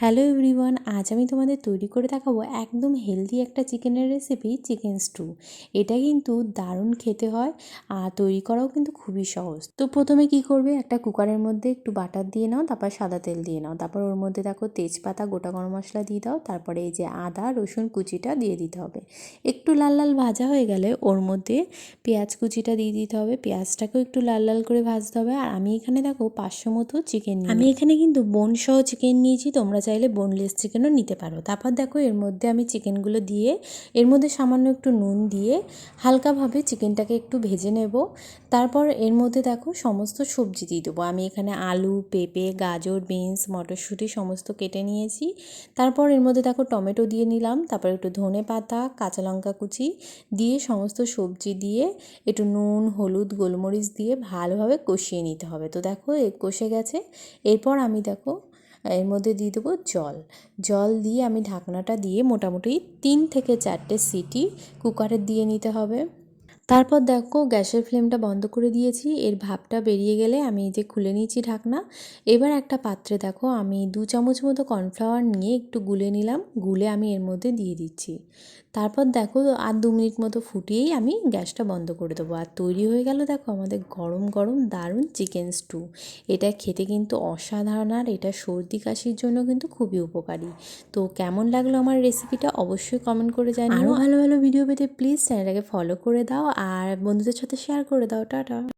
Hello everyone আজ আমি তোমাদের তৈরি করে দেখাবো একদম হেলদি একটা চিকেনের রেসিপি চিকেন স্টু এটা কিন্তু দারুণ খেতে হয় আর তৈরি করাও কিন্তু খুবই সহজ। তো প্রথমে কি করবে? একটা কুকারের মধ্যে একটু বাটার দিয়ে নাও, তারপর সাদা তেল দিয়ে নাও। তারপর ওর মধ্যে দেখো তেজপাতা, গোটা গরম মশলা দিয়ে দাও। তারপরে এই যে আদা, রসুন কুচিটা দিয়ে দিতে হবে। একটু লাল লাল ভাজা হয়ে গেলে ওর মধ্যে পেঁয়াজ কুচিটা দিয়ে দিতে হবে। পেঁয়াজটাকেও একটু লাল লাল করে ভাজতে হবে। আর আমি এখানে দেখো পাঁচশো মতো চিকেন আমি এখানে কিন্তু বোন সহ চিকেন নিয়েছি। তোমরা চাইলে বোনলেস চিকেনও নিতে পারো। তারপর দেখো এর মধ্যে আমি চিকেনগুলো দিয়ে, এর মধ্যে সামান্য একটু নুন দিয়ে হালকাভাবে চিকেনটাকে একটু ভেজে নেব। তারপর এর মধ্যে দেখো সমস্ত সবজি দিয়ে দেবো। আমি এখানে আলু, পেঁপে, গাজর, বিনস, মটরশুঁটি সমস্ত কেটে নিয়েছি। তারপর এর মধ্যে দেখো টমেটো দিয়ে নিলাম। তারপর একটু ধনে পাতা, কাঁচা লঙ্কা কুচি দিয়ে সমস্ত সবজি দিয়ে একটু নুন, হলুদ, গোলমরিচ দিয়ে ভালোভাবে কষিয়ে নিতে হবে। তো দেখো এ কষে গেছে। এরপর আমি দেখো এর মধ্যে দিয়ে দেবো জল। জল দিয়ে আমি ঢাকনাটা দিয়ে মোটামুটি তিন থেকে চারটে সিটি কুকারে দিয়ে নিতে হবে। তারপর দেখো গ্যাসের ফ্লেমটা বন্ধ করে দিয়েছি। এর ভাপটা বেরিয়ে গেলে আমি এই যে খুলে নিয়েছি ঢাকনা। এবার একটা পাত্রে দেখো আমি দু চামচ মতো কর্নফ্লাওয়ার নিয়ে একটু গুলে নিলাম। গুলে আমি এর মধ্যে দিয়ে দিচ্ছি। তারপর দেখো আর দু মিনিট মতো ফুটিয়েই আমি গ্যাসটা বন্ধ করে দেবো। আর তৈরি হয়ে গেল দেখো আমাদের গরম গরম দারুণ চিকেন স্টু। এটা খেতে কিন্তু অসাধারণ আর এটা সর্দি কাশির জন্য কিন্তু খুবই উপকারী। তো কেমন লাগল আমার রেসিপিটা অবশ্যই কমেন্ট করে জানিও। আরও ভালো ভালো ভিডিও পেতে প্লিজ চ্যানেলটাকে ফলো করে দাও। আর বন্ধুদের সাথে শেয়ার করে দাও টাটা।